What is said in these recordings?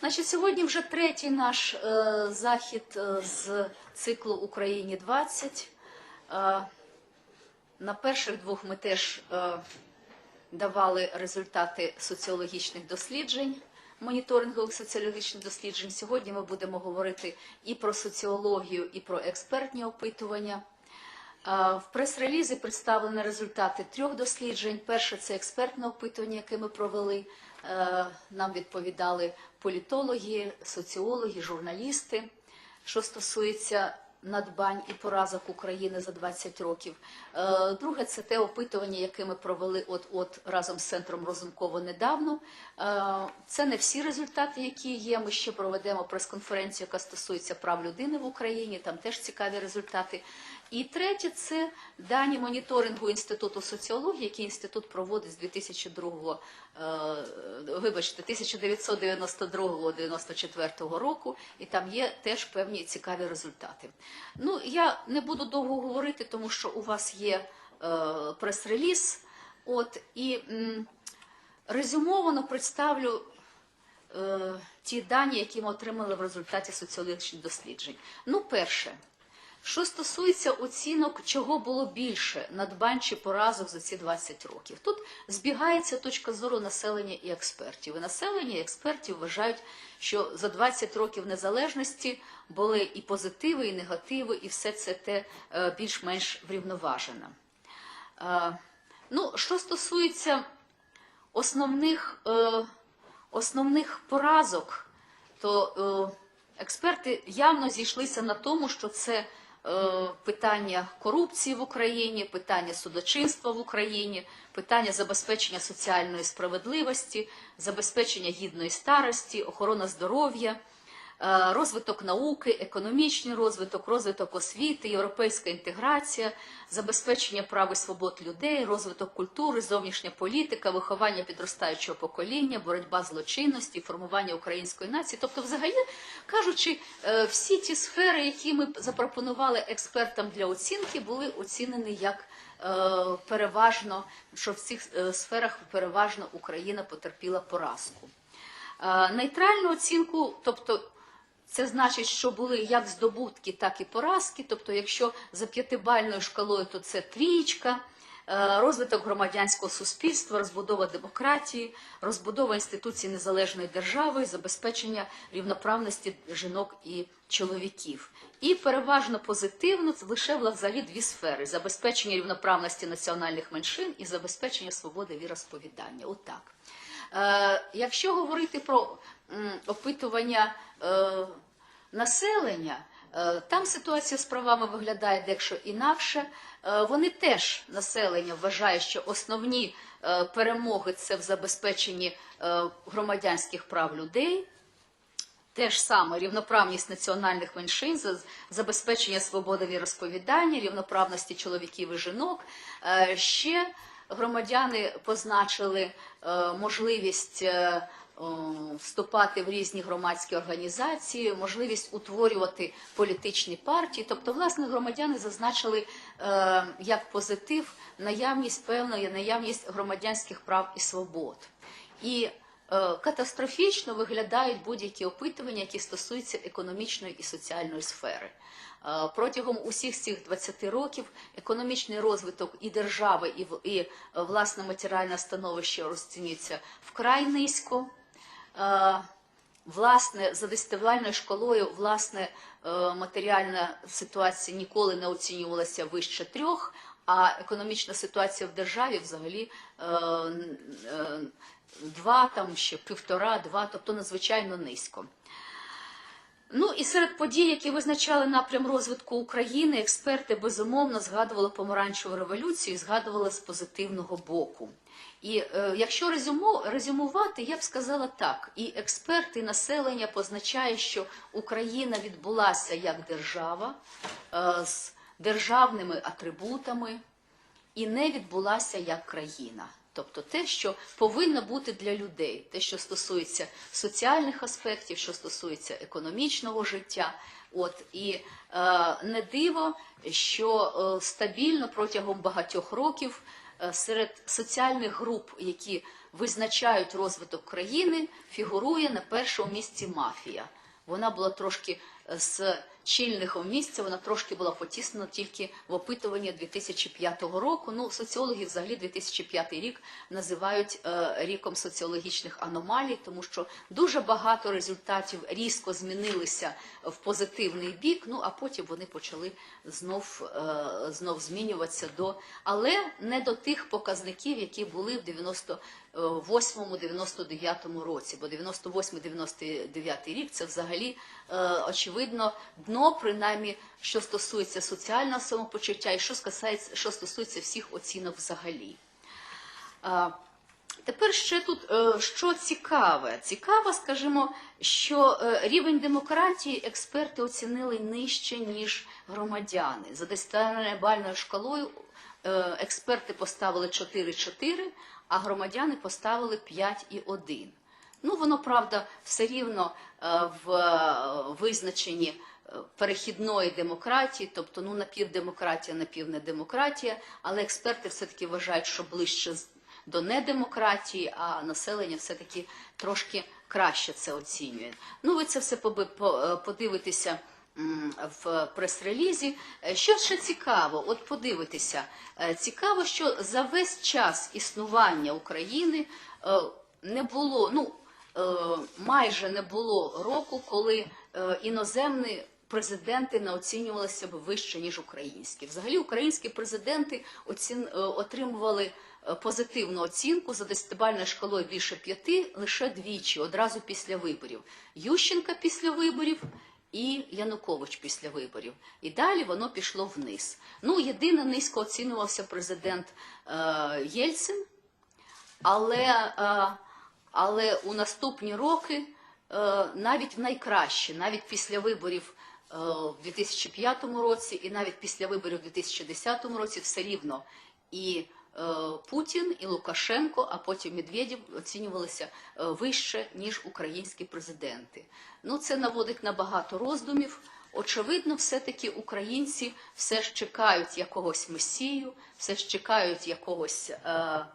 Значить, сьогодні вже третій наш е, захід е, з циклу Україні 20. Е, на перших двох ми теж е, давали результати соціологічних досліджень, моніторингових соціологічних досліджень. Сьогодні ми будемо говорити і про соціологію, і про експертні опитування. Е, В прес-релізі представлені результати трьох досліджень. Перше це експертне опитування, яке ми провели. Е, Нам відповідали політологи, соціологи, журналісти, що стосується надбань і поразок України за 20 років. Е, Друге це те опитування, яке ми провели от-от разом з центром Розумково недавно. Е, Це не всі результати, які є. Ми ще проведемо прес-конференцію, яка стосується прав людини в Україні. Там теж цікаві результати. І третє це дані моніторингу інституту соціології, який інститут проводить з 2002, е, вибачте, 1992-94 року, і там є теж певні цікаві результати. Ну я не буду довго говорити, тому що у вас є е, прес-реліз. От і м, резюмовано представлю е, ті дані, які ми отримали в результаті соціологічних досліджень. Ну, перше. Що стосується оцінок, чого було більше надбань чи поразок за ці 20 років, тут збігається точка зору населення і експертів. І населення і експертів вважають, що за 20 років незалежності були і позитиви, і негативи, і все це те е, більш-менш врівноважено. Е, Ну, що стосується основних, е, основних поразок, то експерти явно зійшлися на тому, що це питання корупції в Україні, питання судочинства в Україні, питання забезпечення соціальної справедливості, забезпечення гідної старості, охорона здоров'я. Е, Розвиток науки, економічний розвиток, розвиток освіти, європейська інтеграція, забезпечення прав і свобод людей, розвиток культури, зовнішня політика, виховання підростаючого покоління, боротьба з злочинності, формування української нації. Тобто, взагалі кажучи, е, всі ті сфери, які ми запропонували експертам для оцінки, були оцінені як е, переважно, що в цих сферах переважно Україна потерпіла поразку. Нейтральну оцінку, тобто це значить, що були як здобутки, так і поразки. Тобто, якщо за п'ятибальною шкалою, то це трієчка, е, розвиток громадянського суспільства, розбудова демократії, розбудова інституцій незалежної держави, забезпечення рівноправності жінок і чоловіків. І переважно позитивно це лише взагалі дві сфери: забезпечення рівноправності національних меншин і забезпечення свободи віросповідання. Отак. Е, якщо говорити про опитування населення, е, там ситуація з правами виглядає дещо інакше. Е, вони теж населення вважає, що основні е, перемоги це в забезпеченні е, громадянських прав людей. Те ж саме рівноправність національних меншин, забезпечення свободи віросповідання, рівноправності чоловіків і жінок. Е, Ще громадяни позначили е, можливість е, вступати в різні громадські організації, можливість утворювати політичні партії. Тобто, власне, громадяни зазначили е, як позитив наявність певної наявність громадянських прав і свобод. І е, катастрофічно виглядають будь-які опитування, які стосуються економічної і соціальної сфери. Е, Протягом усіх цих 20 років економічний розвиток і держави, і, і е, власне матеріальне становище розцінюється вкрай низько. Власне, за десятивальною школою власне, е, матеріальна ситуація ніколи не оцінювалася вище трьох, а економічна ситуація в державі взагалі е, е, два, там ще півтора, два, тобто надзвичайно низько. Ну і серед подій, які визначали напрям розвитку України, експерти безумовно згадували помаранчеву революцію, згадували з позитивного боку. І е, якщо резюмо, резюмувати, я б сказала так: і експерти, і населення позначає, що Україна відбулася як держава е, з державними атрибутами і не відбулася як країна. Тобто те, що повинно бути для людей, те, що стосується соціальних аспектів, що стосується економічного життя. От і е, не диво, що е, стабільно протягом багатьох років е, серед соціальних груп, які визначають розвиток країни, фігурує на першому місці мафія. Вона була трошки з чільного місця, вона трошки була потіснена тільки в опитуванні 2005 року. Ну, соціологи взагалі 2005 рік називають е, ріком соціологічних аномалій, тому що дуже багато результатів різко змінилися в позитивний бік. Ну а потім вони почали знов, е, знов змінюватися до, але не до тих показників, які були в 98-99 році. Бо 98-99 рік це взагалі е, очевидно дно, принаймні, що стосується соціального самопочуття і що стосується, що стосується всіх оцінок взагалі. Е, Тепер ще тут е, що цікаве. Цікаво, скажімо, що е, рівень демократії експерти оцінили нижче, ніж громадяни. За десятибальною шкалою е, експерти поставили 4,4, а громадяни поставили 5,1. Ну, воно, правда, все рівно е, в е, визначенні е, перехідної демократії, тобто ну, напівдемократія, напівнедемократія, але експерти все-таки вважають, що ближче до недемократії, а населення все-таки трошки краще це оцінює. Ну, ви це все е, подивитеся в прес-релізі. Е, Що ще цікаво, от подивитися, Е, цікаво, що за весь час існування України е, не було, ну майже не було року, коли іноземні президенти не оцінювалися б вище, ніж українські. Взагалі, українські президенти оцін, отримували позитивну оцінку за десятибальною шкалою більше п'яти лише двічі, одразу після виборів. Ющенка після виборів і Янукович після виборів. І далі воно пішло вниз. Ну, єдине низько оцінювався президент е, Єльцин, але, е, але у наступні роки, е, навіть в найкращі, навіть після виборів е, в 2005 році і навіть після виборів в 2010 році все рівно і Путін, і Лукашенко, а потім Медведєв оцінювалися е, вище, ніж українські президенти. Ну, це наводить на багато роздумів. Очевидно, все-таки українці все ж чекають якогось месію, все ж чекають якогось. Е,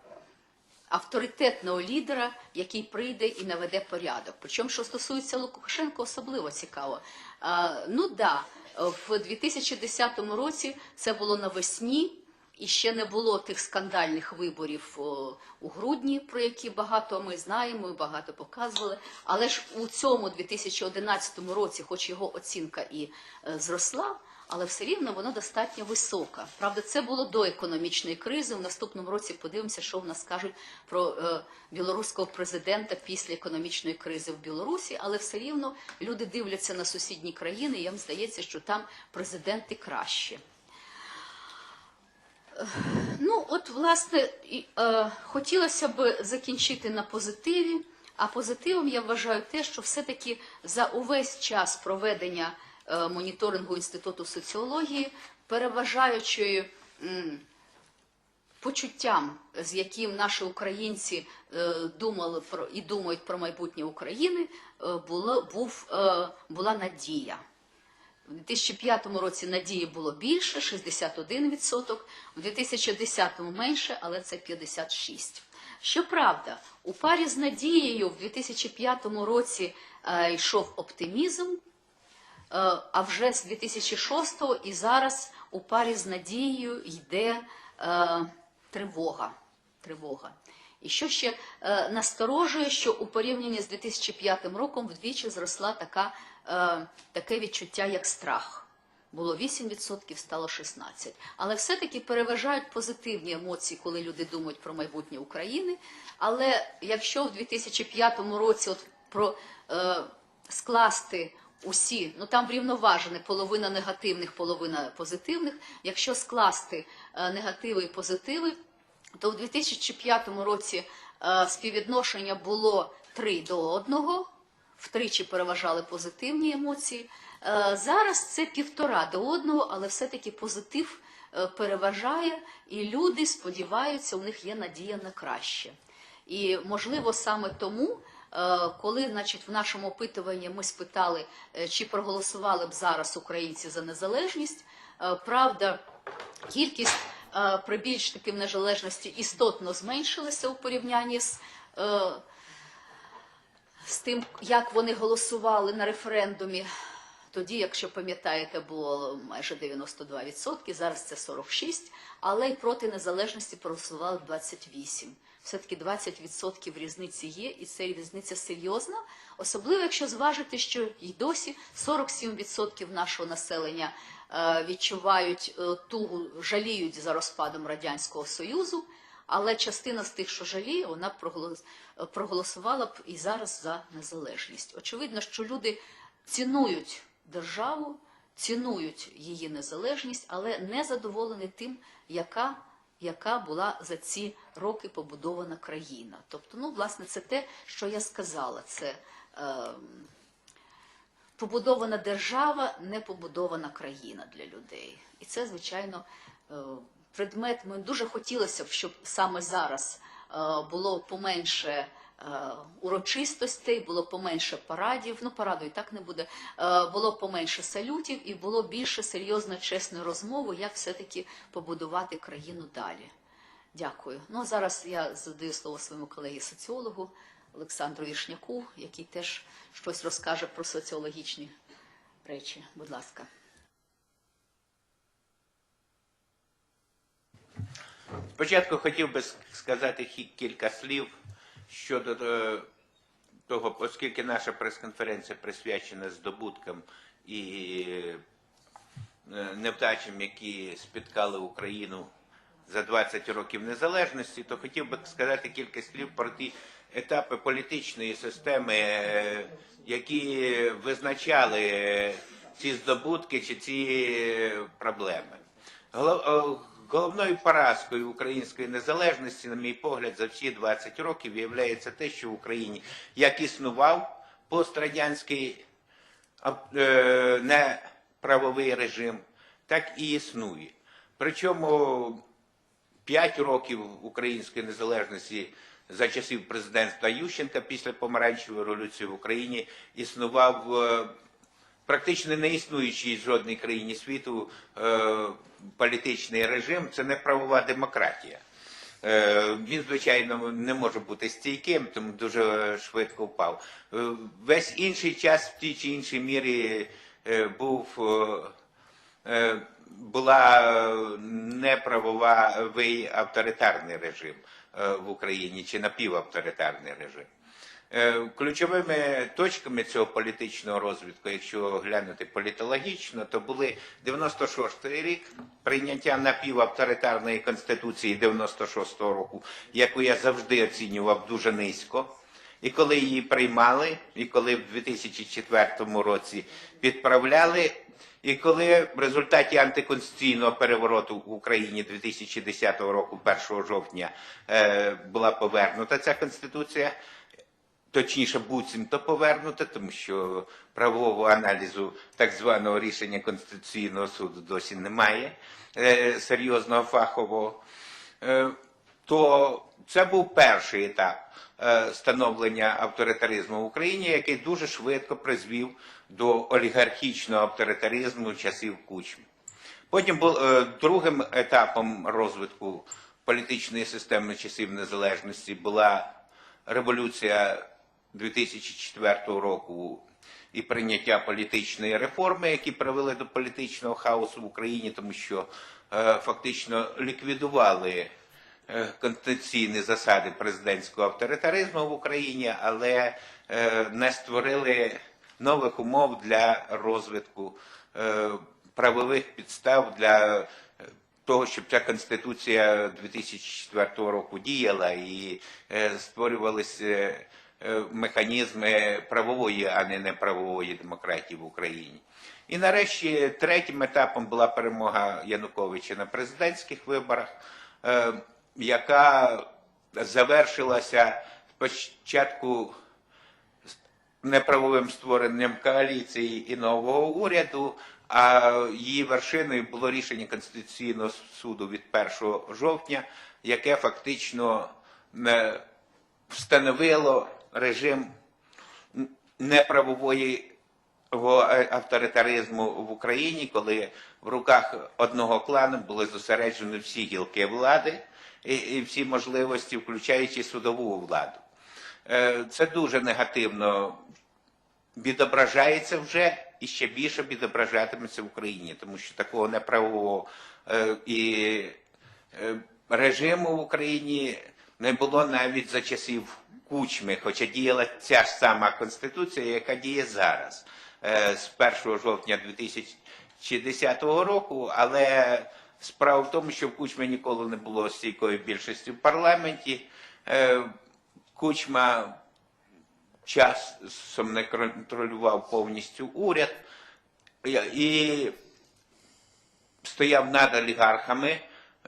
авторитетного лідера, який прийде і наведе порядок. Причому, що стосується Лукашенка, особливо цікаво. А, ну да, в 2010 році це було навесні. І ще не було тих скандальних виборів у грудні, про які багато ми знаємо, багато показували. Але ж у цьому 2011 році, хоч його оцінка і е, зросла, але все рівно вона достатньо висока. Правда, це було до економічної кризи. В наступному році подивимося, що в нас скажуть про е, білоруського президента після економічної кризи в Білорусі, але все рівно люди дивляться на сусідні країни. І їм здається, що там президенти краще. Ну, от, власне, е, хотілося б закінчити на позитиві. А позитивом я вважаю те, що все-таки за увесь час проведення е, моніторингу Інституту соціології, переважаючою почуттям, з яким наші українці е, думали про і думають про майбутнє України, було, був, була надія. У 2005 році надії було більше 61%, у 2010 менше, але це 56%. Щоправда, у парі з надією в 2005 році е, йшов оптимізм, е, а вже з 2006 і зараз у парі з надією йде е, тривога. тривога. І що ще е, насторожує, що у порівнянні з 2005 роком вдвічі зросла така, е, таке відчуття, як страх. Було 8%, стало 16%. Але все-таки переважають позитивні емоції, коли люди думають про майбутнє України. Але якщо в 2005 році от про е, скласти усі, ну там врівноважені половина негативних, половина позитивних. Якщо скласти е, негативи і позитиви, то в 2005 році е, співвідношення було 3 до 1, втричі переважали позитивні емоції. Е, зараз це півтора до одного, але все-таки позитив е, переважає, і люди сподіваються, у них є надія на краще. І можливо саме тому, коли значить, в нашому опитуванні ми спитали, чи проголосували б зараз українці за незалежність, правда, кількість прибільшників незалежності істотно зменшилася у порівнянні з е, з тим, як вони голосували на референдумі. Тоді, якщо пам'ятаєте, було майже 92%, зараз це 46%, але й проти незалежності проголосували 28%. Все-таки 20% різниці є, і це різниця серйозна, особливо якщо зважити, що й досі 47% нашого населення е, відчувають е, тугу, жаліють за розпадом Радянського Союзу, але частина з тих, що жаліє, вона проголос- е, проголосувала б і зараз за незалежність. Очевидно, що люди цінують державу, цінують її незалежність, але не задоволені тим, яка, яка була за ці роки побудована країна. Тобто, ну, власне, це те, що я сказала. Це е, побудована держава, не побудована країна для людей. І це, звичайно, е, предмет. Ми дуже хотілося б, щоб саме зараз е, було поменше е, урочистостей, було поменше парадів. Ну, параду і так не буде. Було поменше салютів і було більше серйозно чесної розмови, як все-таки побудувати країну далі. Дякую. Ну а зараз я задаю слово своєму колегі соціологу Олександру Вішняку, який теж щось розкаже про соціологічні речі. Будь ласка. Спочатку хотів би сказати кілька слів щодо е, того, оскільки наша прес-конференція присвячена здобуткам і е, невдачам, які спіткали Україну за 20 років незалежності, то хотів би сказати кілька слів про ті етапи політичної системи, які визначали ці здобутки чи ці проблеми. Е, Головною поразкою української незалежності, на мій погляд, за всі 20 років є те, що в Україні як існував пострадянський е, неправовий режим, так і існує. Причому 5 років української незалежності за часів президентства Ющенка після помаранчевої революції в Україні існував е, практично не існуючий в жодній країні світу е, політичний режим це не правова демократія. Е, Він, звичайно, не може бути стійким, тому дуже швидко впав. Весь інший час в тій чи іншій мірі був була неправовий авторитарний режим в Україні чи напівавторитарний режим. Е, Ключовими точками цього політичного розвитку, якщо глянути політологічно, то були 96-й рік прийняття напівавторитарної конституції 96-го року, яку я завжди оцінював дуже низько. І коли її приймали, і коли в 2004 році підправляли, і коли в результаті антиконституційного перевороту в Україні 2010 року, 1 жовтня, е, була повернута ця конституція, точніше буцімто повернута, тому що правового аналізу так званого рішення Конституційного суду досі немає е, серйозного фахового. Е, то це був перший етап е, становлення авторитаризму в Україні, який дуже швидко призвів до олігархічного авторитаризму часів Кучми. Потім е, другим етапом розвитку політичної системи часів незалежності була революція 2004 року і прийняття політичної реформи, які привели до політичного хаосу в Україні, тому що е, фактично ліквідували конституційні засади президентського авторитаризму в Україні, але е, не створили нових умов для розвитку е, правових підстав для е, того, щоб ця конституція 2004 року діяла і е, створювалися е, е, механізми правової, а не неправової демократії в Україні. І нарешті третім етапом була перемога Януковича на президентських виборах, е, яка завершилася спочатку неправовим створенням коаліції і нового уряду, а її вершиною було рішення Конституційного суду від 1 жовтня, яке фактично е, встановило режим неправової авторитаризму в Україні, коли в руках одного клану були зосереджені всі гілки влади і, всі можливості, включаючи судову владу. Е, Це дуже негативно відображається вже і ще більше відображатиметься в Україні, тому що такого неправового е, і е, режиму в Україні не було навіть за часів Кучми, хоча діяла ця ж сама конституція, яка діє зараз з 1 жовтня 2010 року, але справа в тому, що в Кучмі ніколи не було стійкої більшості в парламенті. Е, Кучма часом не контролював повністю уряд і стояв над олігархами,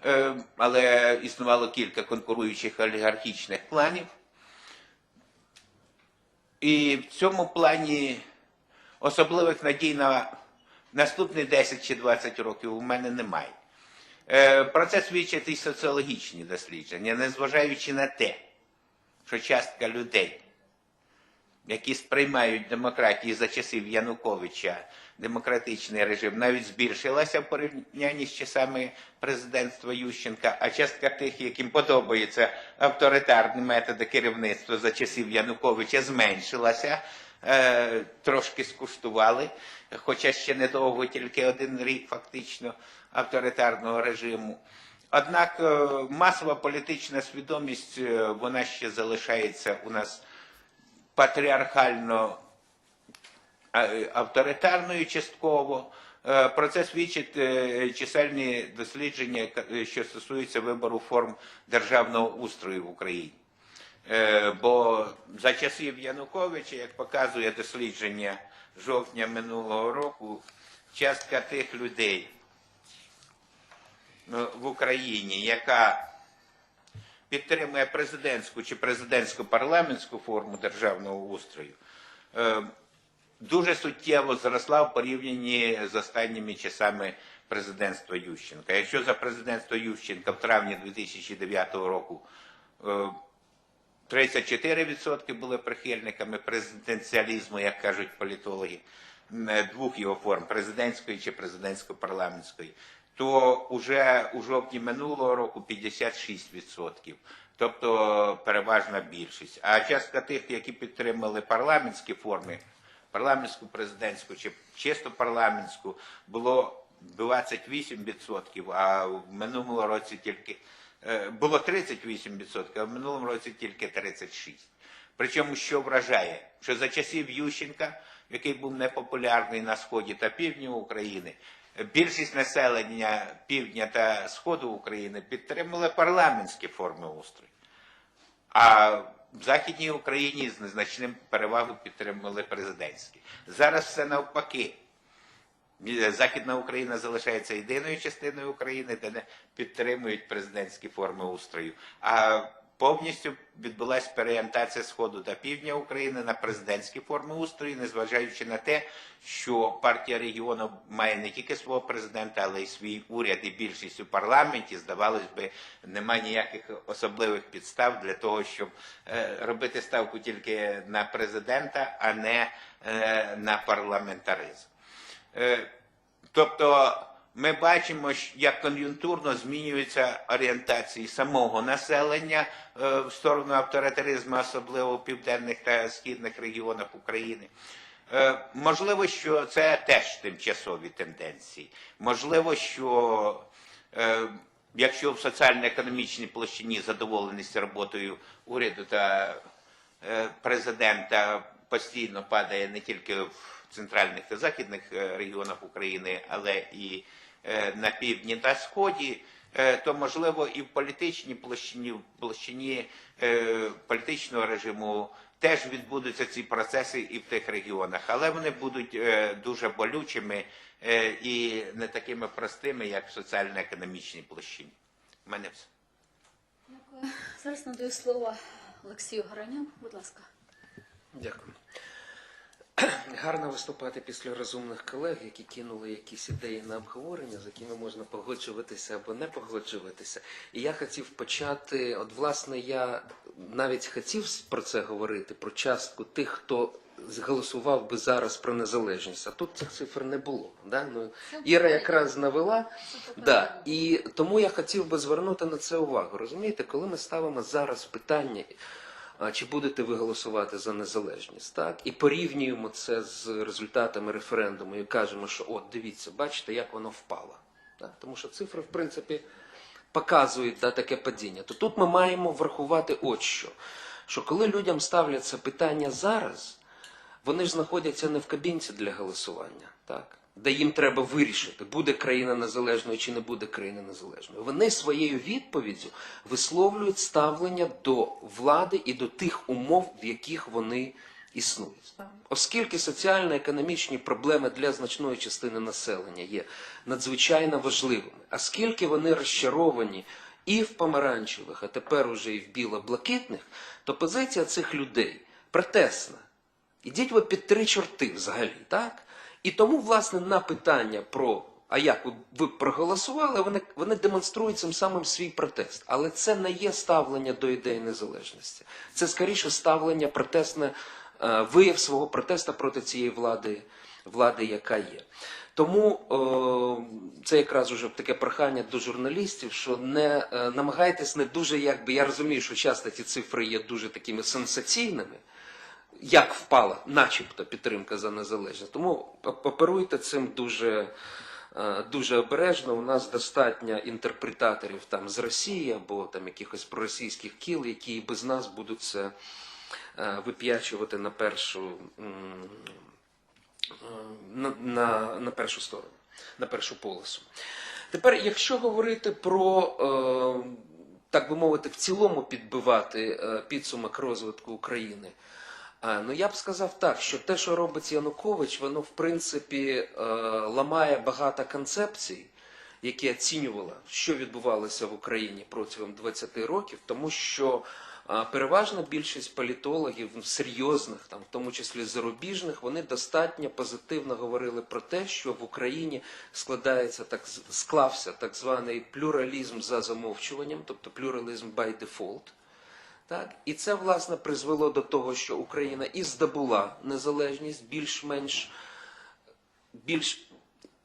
е, але існувало кілька конкуруючих олігархічних планів. І в цьому плані особливих надій на наступні 10 чи 20 років у мене немає. Е, Про це свідчать і соціологічні дослідження, незважаючи на те, що частка людей, які сприймають демократію за часів Януковича, демократичний режим, навіть збільшилася в порівнянні з часами президентства Ющенка, а частка тих, яким подобаються авторитарні методи керівництва за часів Януковича, зменшилася. Е, трошки скуштували, хоча ще недовго, тільки один рік фактично авторитарного режиму. Однак е, масова політична свідомість е, вона ще залишається у нас патріархально е, авторитарною частково. Про це свідчать чисельні дослідження, що стосуються вибору форм державного устрою в Україні. Бо за часів Януковича, як показує дослідження жовтня минулого року, частка тих людей в Україні, яка підтримує президентську чи президентсько-парламентську форму державного устрою, е, дуже суттєво зросла в порівнянні з останніми часами президентства Ющенка. Якщо за президентство Ющенка в травні 2009 року е, 34% були прихильниками президенціалізму, як кажуть політологи, двох його форм президентської чи президентсько-парламентської, то уже у жовтні минулого року 56%. Тобто переважна більшість. А частка тих, які підтримали парламентські форми, парламентську, президентську чи чисто парламентську, було 28%, а в минулому році тільки е, було 38%, а в минулому році тільки 36%. Причому, що вражає, що за часів Ющенка, який був непопулярний на сході та півдні України, більшість населення півдня та сходу України підтримали парламентські форми устрою. А в Західній Україні з незначним перевагою підтримували президентські. Зараз все навпаки. Західна Україна залишається єдиною частиною України, де не підтримують президентські форми устрою. А повністю відбулася переорієнтація Сходу та Півдня України на президентські форми устрою, незважаючи на те, що партія регіону має не тільки свого президента, але й свій уряд і більшість у парламенті. Здавалось би, немає ніяких особливих підстав для того, щоб е, робити ставку тільки на президента, а не е, на парламентаризм. Е, Тобто ми бачимо, як кон'юнктурно змінюються орієнтації самого населення е, в сторону авторитаризму, особливо в південних та східних регіонах України. Е, Можливо, що це теж тимчасові тенденції. Можливо, що е, якщо в соціально-економічній площині задоволеність роботою уряду та президента постійно падає не тільки в центральних та західних регіонах України, але і на півдні та сході, е, то можливо і в політичній площині, в площині е, політичного режиму теж відбудуться ці процеси і в тих регіонах, але вони будуть е, дуже болючими е, і не такими простими, як в соціально-економічній площині. У мене все. Дякую. Зараз надаю слово Олексію Граню. Будь ласка. Дякую. Гарно виступати після розумних колег, які кинули якісь ідеї на обговорення, з якими можна погоджуватися або не погоджуватися. І я хотів почати, от власне, я навіть хотів про це говорити, про частку тих, хто голосував би зараз про незалежність, а тут цих цифр не було. Да? Ну, Іра якраз навела. Да. І тому я хотів би звернути на це увагу. Розумієте, коли ми ставимо зараз питання чи будете ви голосувати за незалежність, так? І порівнюємо це з результатами референдуму і кажемо, що от дивіться, бачите, як воно впало. Так? Тому що цифри, в принципі, показують да, таке падіння. То тут ми маємо врахувати от що. Що коли людям ставляться питання зараз, вони ж знаходяться не в кабінці для голосування, так? Де їм треба вирішити, буде країна незалежною чи не буде країна незалежною. Вони своєю відповіддю висловлюють ставлення до влади і до тих умов, в яких вони існують. Оскільки соціально-економічні проблеми для значної частини населення є надзвичайно важливими, оскільки вони розчаровані і в помаранчевих, а тепер уже і в біло-блакитних, то позиція цих людей протесна. Ідіть ви під три чорти взагалі, так? І тому, власне, на питання про а як ви- проголосували, вони, вони демонструють цим самим свій протест. Але це не є ставлення до ідеї незалежності. Це скоріше ставлення протестне, е, вияв свого протесту проти цієї влади, влади, яка є. Тому е, це якраз уже таке прохання до журналістів, що не е, намагайтесь не дуже, якби я розумію, що часто ті цифри є дуже такими сенсаційними як впала, начебто, підтримка за незалежність. Тому оперуйте цим дуже, е, дуже обережно. У нас достатньо інтерпретаторів там з Росії або там якихось проросійських кіл, які і без нас будуть це е, вип'ячувати на першу, е, на, на, на першу сторону, на першу полосу. Тепер, якщо говорити про, так би мовити, в цілому підбивати підсумок розвитку України, а, ну я б сказав так, що те, що робить Янукович, воно в принципі е, ламає багато концепцій, які оцінювали, що відбувалося в Україні протягом 20 років, тому що а, переважна більшість політологів серйозних, там, в тому числі зарубіжних, вони достатньо позитивно говорили про те, що в Україні складається так склався так званий плюралізм за замовчуванням, тобто плюралізм by default. Так? І це, власне, призвело до того, що Україна і здобула незалежність більш-менш більш,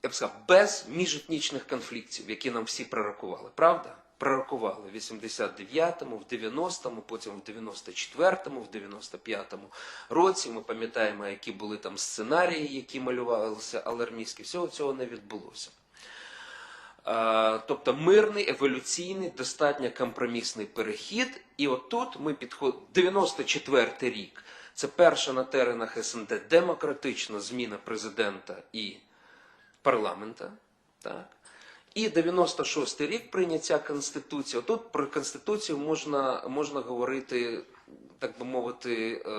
я б сказав, без міжетнічних конфліктів, які нам всі пророкували. Правда? Пророкували в 89-му, в 90-му, потім в 94-му, в 95-му році. Ми пам'ятаємо, які були там сценарії, які малювалися алармійські. Всього цього не відбулося. Тобто мирний, еволюційний, достатньо компромісний перехід. І отут ми підходимо. 94-й рік. Це перша на теренах СНД демократична зміна президента і парламента. Так? І 96-й рік прийняття Конституції. Тут про Конституцію можна, можна говорити, так би мовити, е,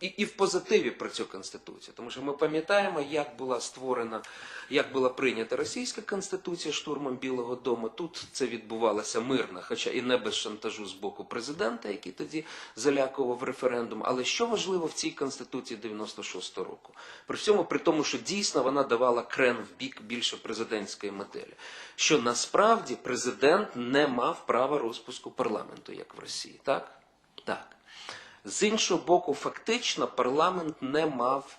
і, і в позитиві про цю Конституцію. Тому що ми пам'ятаємо, як була створена, як була прийнята російська Конституція штурмом Білого Дому. Тут це відбувалося мирно, хоча і не без шантажу з боку президента, який тоді залякував референдум. Але що важливо в цій Конституції 96-го року? При всьому при тому, що дійсно вона давала крен в бік більше президентської моделі. Що насправді президент не мав права розпуску парламенту, як в Росії. Так? Так. З іншого боку, фактично парламент не мав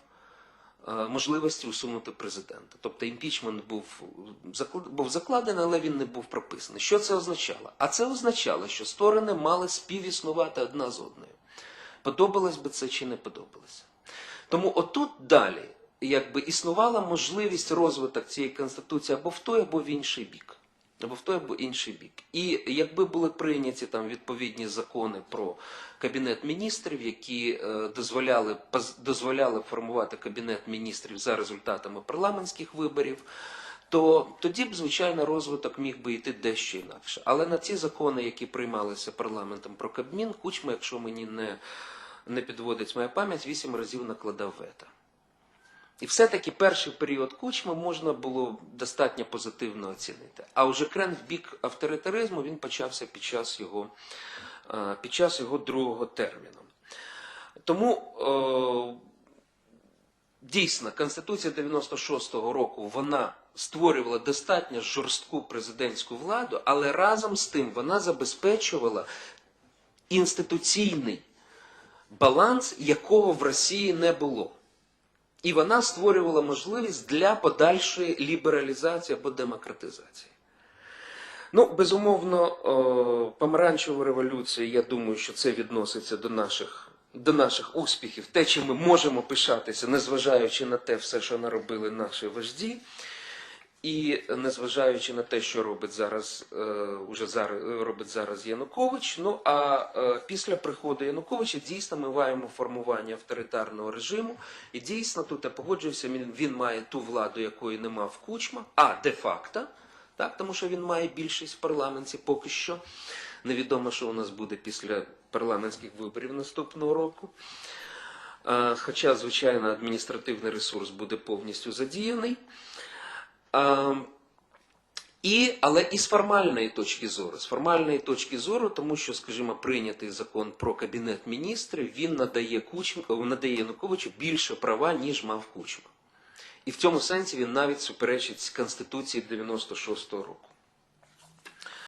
е, можливості усунути президента. Тобто імпічмент був, був закладений, але він не був прописаний. Що це означало? А це означало, що сторони мали співіснувати одна з одною. Подобалось би це чи не подобалося. Тому отут далі якби існувала можливість розвиток цієї конституції або в той, або в інший бік. Або в той, або інший бік. І якби були прийняті там відповідні закони про кабінет міністрів, які е, дозволяли, дозволяли формувати кабінет міністрів за результатами парламентських виборів, то тоді б, звичайно, розвиток міг би йти дещо інакше. Але на ці закони, які приймалися парламентом про Кабмін, Кучма, якщо мені не, не підводить моя пам'ять, вісім разів накладав вето. І все-таки перший період кучми можна було достатньо позитивно оцінити. А вже крен в бік авторитаризму він почався під час його, е, під час його другого терміну. Тому е, дійсно Конституція 96-го року вона створювала достатньо жорстку президентську владу, але разом з тим вона забезпечувала інституційний баланс, якого в Росії не було. І вона створювала можливість для подальшої лібералізації або демократизації. Ну, безумовно, помаранчева революція, я думаю, що це відноситься до наших, до наших успіхів, те, чим ми можемо пишатися, незважаючи на те все, що наробили наші вожді. І незважаючи на те, що робить зараз, е, уже зараз робить зараз Янукович. Ну а е, після приходу Януковича дійсно ми маємо формування авторитарного режиму. І дійсно тут я погоджуюся, він, він має ту владу, якої не мав Кучма, а де-факто, так, тому що він має більшість в парламенті поки що. Невідомо, що у нас буде після парламентських виборів наступного року. Е, Хоча, звичайно, адміністративний ресурс буде повністю задіяний. І, але і з формальної точки зору, з формальної точки зору, тому що, скажімо, прийнятий закон про кабінет міністрів, він надає Кучм, надає Януковичу більше права, ніж мав Кучма. І в цьому сенсі він навіть суперечить Конституції 96-го року.